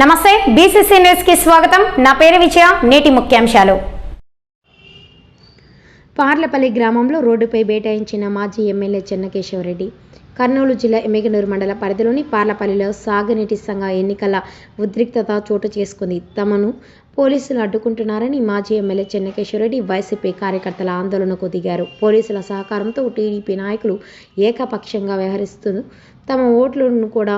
నమస్తే బీసీసీ న్యూస్కి స్వాగతం. నా పేరు విజయ నేటి ముఖ్యాంశాలు. పార్లపల్లి గ్రామంలో రోడ్డుపై బేటాయించిన మాజీ ఎమ్మెల్యే చెన్నకేశవరెడ్డి కర్నూలు జిల్లా ఎమ్మిగనూరు మండల పరిధిలోని పార్లపల్లిలో సాగునీటి సంఘ ఎన్నికల ఉద్రిక్తత చోటు చేసుకుంది. తమను పోలీసులు అడ్డుకుంటున్నారని మాజీ ఎమ్మెల్యే చెన్నకేశ్వరరెడ్డి వైసీపీ కార్యకర్తల ఆందోళనకు దిగారు. పోలీసుల సహకారంతో టీడీపీ నాయకులు ఏకపక్షంగా వ్యవహరిస్తూ తమ ఓట్లను కూడా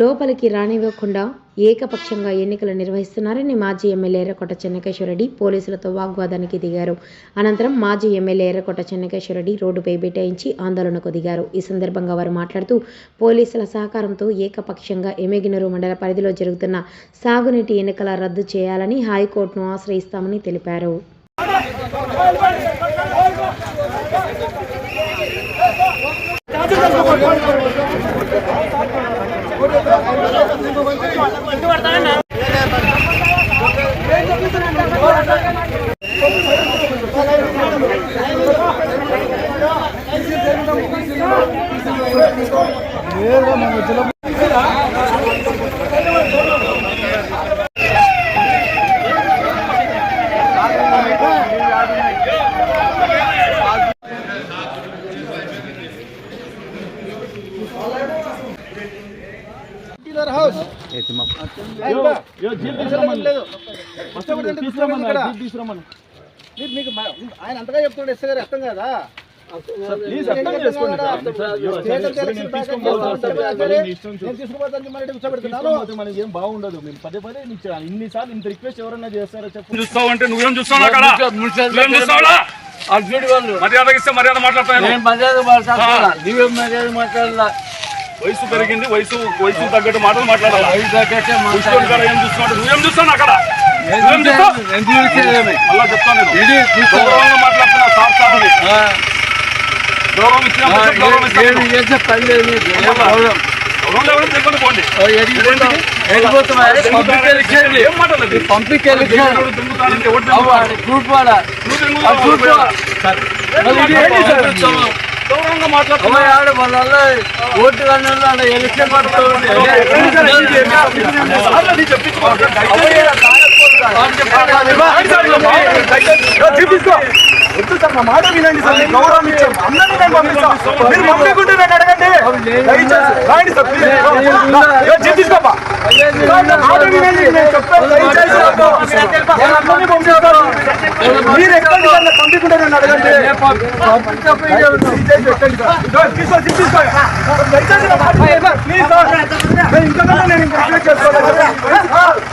లోపలికి రానివ్వకుండా ఏకపక్షంగా ఎన్నికలు నిర్వహిస్తున్నారని మాజీ ఎమ్మెల్యే ఎర్రకోట చెన్నకేశ్వరరెడ్డి పోలీసులతో వాగ్వాదానికి దిగారు. అనంతరం మాజీ ఎమ్మెల్యే ఎర్రకోట చెన్నకేశ్వరరెడ్డి రోడ్డుపై బైఠాయించి ఆందోళనకు దిగారు. ఈ సందర్భంగా వారు మాట్లాడుతూ పోలీసుల సహకారంతో ఏకపక్షంగా ఎమెగినరు మండల పరిధిలో జరుగుతున్న సాగునీటి ఎన్నికల రద్దు చేయాలని హైకోర్టును ఆశ్రయిస్తామని తెలిపారు. మీరు మీకు ఆయన అంతగా చెప్తుండే ఎస్ఐ గారు అర్థం కదా ప్లీజ్ అర్థం చేసుకోండి మనకి ఏం బాగుండదు. మేము పదే పదే ఇన్నిసార్లు ఇంత రిక్వెస్ట్ ఎవరన్నా చేస్తారో చెప్పు. చూస్తావు అంటే నువ్వేం చూస్తావు అక్కడ? నువ్వేం చూస్తావులా అర్జునుడి వాళ్ళు. మర్యాద ఇస్తే మర్యాద మాట్లాడతాను నేను మర్యాద మాట్లాడాలా మర్యాద మాట్లాడాలా? వయసు పెరిగింది వయసు వయసు తగ్గట్టు మాటలు మాట్లాడాలి? ఏం చూస్తున్నాడు నువ్వేం చూస్తావు అక్కడ? నేను నువ్వేం చూస్తావు? చూసాను, నేను చూసేదేమి. మళ్ళా చెప్తాను నేను. మాట్లాడుతున్నా సార్ సార్ గౌరవం చెప్పు, గౌరవం. ఎడిగిపోతామా? పంపికి? గౌరవంగా అమ్మ, మాట్లాడుతున్నా ఆడ వాళ్ళ వల్ల ఓటు కానీ ఎలక్షన్ పడుతుంది. వద్దు సార్ నా మాట వినండి సార్ నేను గౌరవం ఇచ్చాను అందరినీ నేను పంపిస్తాను మీరు పంపించుకుంటే నన్ను అడగండి రాయండి సార్ జీప్ తీసుకోపా సార్, నా మాట వినండి నేను చెప్తాను దయచేసి వద్దు. నేను అందరినీ పంపిస్తాను మీరు ఎక్కడికి నన్ను పంపించుకుంటే నన్ను అడగండి తీసుకో జీప్ దయచేసి ప్లీజ్ సార్ నేను నేను ఇంకా రిక్వెస్ట్ చేసుకోవాలి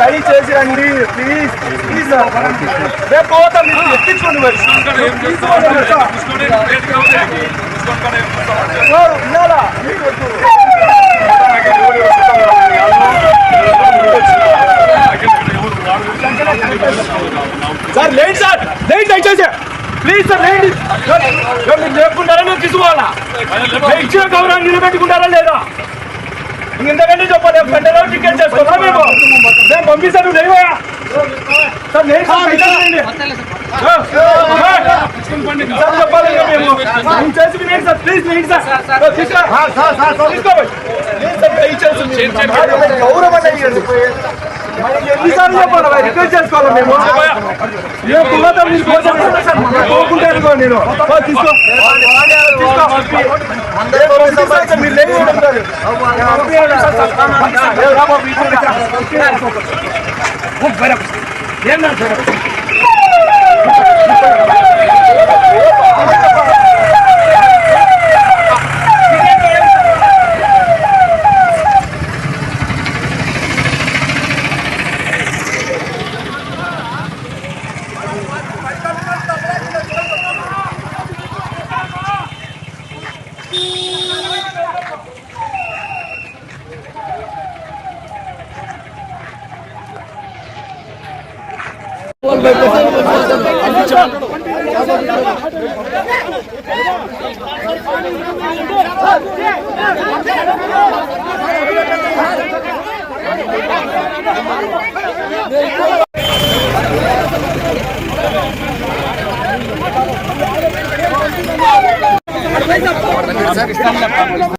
దయచేసి రండి. ప్లీజ్ ప్లీజ్ రేపు పోతాం మీరు ఎక్కించుకోండి మరి మరి సార్. వద్దు. సార్ లేండి సార్ లేండి దయచేసి ప్లీజ్ సార్ లేండి సార్, సార్, మీరు లేపుకుంటారా మేము తీసుకోవాలా ఇచ్చిన గౌరవం నిలబెట్టుకుంటారా లేదా ఇంతకంటే చెప్పాలి గంటలో టికెట్ చేసుకోవాలా మేము నేను పంపిస్తాను లేవా సార్ లేదు సార్ చెప్పాలి మేము మేము చేసి సార్ ప్లీజ్ సార్ మీరు. గౌరవం అనేది ఎన్నిసార్లు చెప్పాలి రిక్వెస్ట్ చేసుకోవాలి మేము ఏ నేను తీసుకో తీసుకో. నేను పంపిస్తాను సార్, సార్. ಸರ್ ಇಷ್ಟ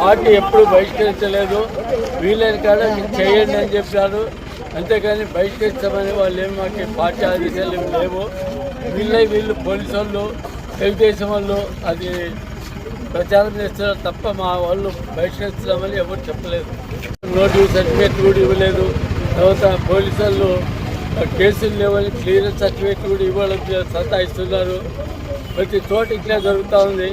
పార్టీ ఎప్పుడు బహిష్కరించలేదు. వీలైన కాడ చేయండి అని చెప్పారు అంతేకాని బహిష్కరించమని వాళ్ళు ఏమి మాకు పార్టీ ఆదేశాలు లేవు. వీళ్ళే వీళ్ళు పోలీసు వాళ్ళు తెలుగుదేశం వాళ్ళు అది ప్రచారం చేస్తున్నారు తప్ప మా వాళ్ళు బహిష్కరిస్తున్నామని ఎవరు చెప్పలేదు. నోటు సర్టిఫికేట్ కూడా ఇవ్వలేదు. తర్వాత పోలీసు వాళ్ళు కేసులు లేవని క్లియరెన్స్ సర్టిఫికేట్ కూడా ఇవ్వడం సతాయిస్తున్నారు. ప్రతి చోట ఇట్లా జరుగుతూ ఉంది.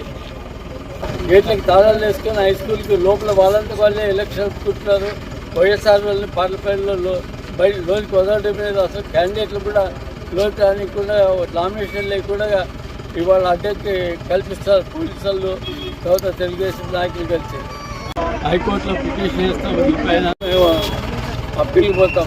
గేట్లకు తాళాలు వేసుకొని హై స్కూల్కి లోపల వాళ్ళంతా వాళ్ళే ఎలక్షన్ పెట్టుకుంటున్నారు వైఎస్ఆర్ వాళ్ళని పార్లమెంట్లో బయట లోనికి వదలడం లేదు. అసలు క్యాండిడేట్లు కూడా లోన్ రానికుండా నామినేషన్ లేకుండా ఇవాళ అడ్డంకి కల్పిస్తారు పోలీసులు తర్వాత తెలుగుదేశం నాయకులు కలిసి. హైకోర్టులో పిటిషన్ చేస్తాం వీళ్ళపైన మేము అప్పీల్ పోతాం.